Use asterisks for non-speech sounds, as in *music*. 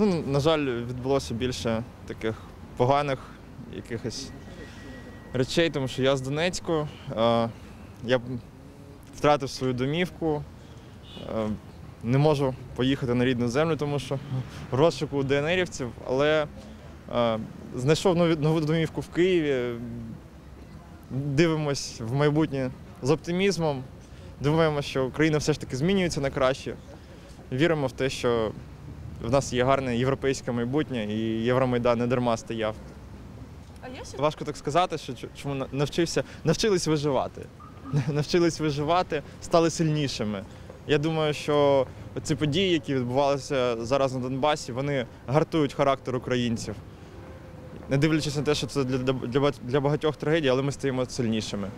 Ну, на жаль, відбулося більше таких поганих якихось речей, тому що я з Донецьку. е, Я втратив свою домівку, е, не можу поїхати на рідну землю, тому що розшуку ДНРівців, але е, знайшов нову домівку в Києві. Дивимось в майбутнє з оптимізмом. Думаємо, що Україна все ж таки змінюється на краще. Віримо в те, що в нас є гарне європейське майбутнє, і Євромайдан не дарма стояв. А є ще Важко так сказати, що чому навчився, навчились виживати. *laughs* Навчились виживати, стали сильнішими. Я думаю, що ці події, які відбувалися зараз на Донбасі, вони гартують характер українців. Не дивлячись на те, що це для, для, для багатьох трагедій, але ми стаємо сильнішими.